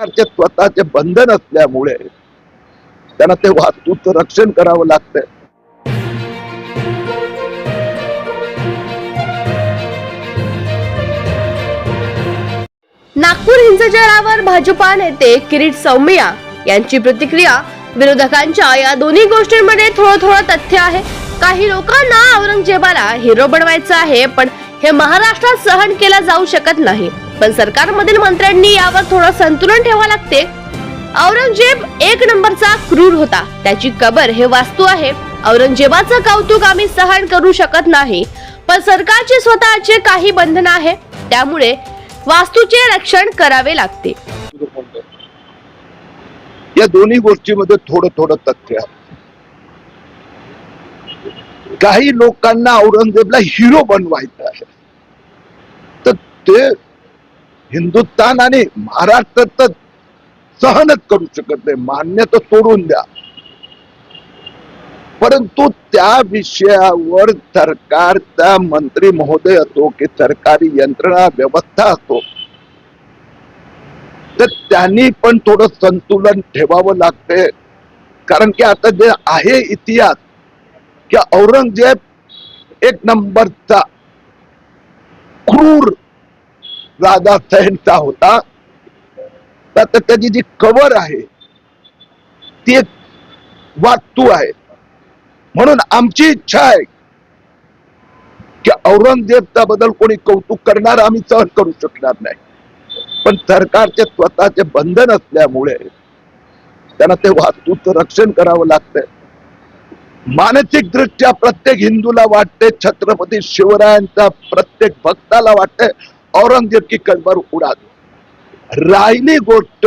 सरकारचे स्वतःचे बंधन असल्यामुळे त्यांना ते वास्तूचं रक्षण करावं लागतंय. नागपूर हिंसाचारावर भाजपा नेते किरीट सौमिया यांची प्रतिक्रिया विरोधकांच्या या दोन्ही गोष्टींमध्ये थोडं थोडं तथ्य आहे. काही लोकांना औरंगजेबाला हिरो बनवायचं आहे पण हे महाराष्ट्रात सहन केलं जाऊ शकत नाही. पण सरकारमधील मंत्र्यांनी यावर थोडं संतुलन ठेवावं लागते. औरंगजेब एक नंबरचा क्रूर होता. त्याची कबर हे वास्तू आहे. औरंगजेबाचं कौतुक आम्ही सहन करू शकत नाही. पण सरकारचे स्वतःचे काही बंधन आहे. त्यामुळे वास्तूचे रक्षण करावे लागते. या दोन्ही गोष्टीमध्ये थोडं थोडं तथ्य आहे. काही लोकांना औरंगजेबला हिरो बनवायचं आहे. तर ते हिंदुस्थान आणि महाराष्ट्र तर सहनच करू शकत नाही. मान्य तर सोडून द्या. परंतु त्या विषयावर सरकारचा मंत्री महोदय असो की सरकारी यंत्रणा व्यवस्था असो तर त्यांनी पण थोडं संतुलन ठेवावं लागते कारण की आता जे आहे इतिहास की औरंगजेब एक नंबरचा क्रूर राजा सैनचा होता तर आता त्याची जी कवर आहे ती एक वास्तू आहे. म्हणून आमची इच्छा आहे की औरंगजेबचा बद्दल कोणी कौतुक करणार आम्ही सहन करू शकणार नाही. पण सरकारचे स्वतःचे बंधन असल्यामुळे त्यांना ते वास्तूचं रक्षण करावं लागतंय. मानसिक दृष्ट्या प्रत्येक हिंदूला वाटते छत्रपती शिवरायांचा प्रत्येक भक्ताला वाटते औरंगजेब की कलबर उडा दो. राहिली गोष्ट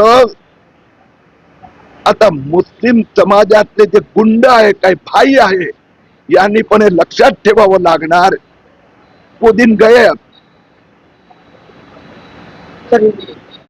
आता मुस्लिम समाजातले जे गुंड आहे काही भाई आहे यांनी पण हे लक्षात ठेवावं लागणार वो दिन गए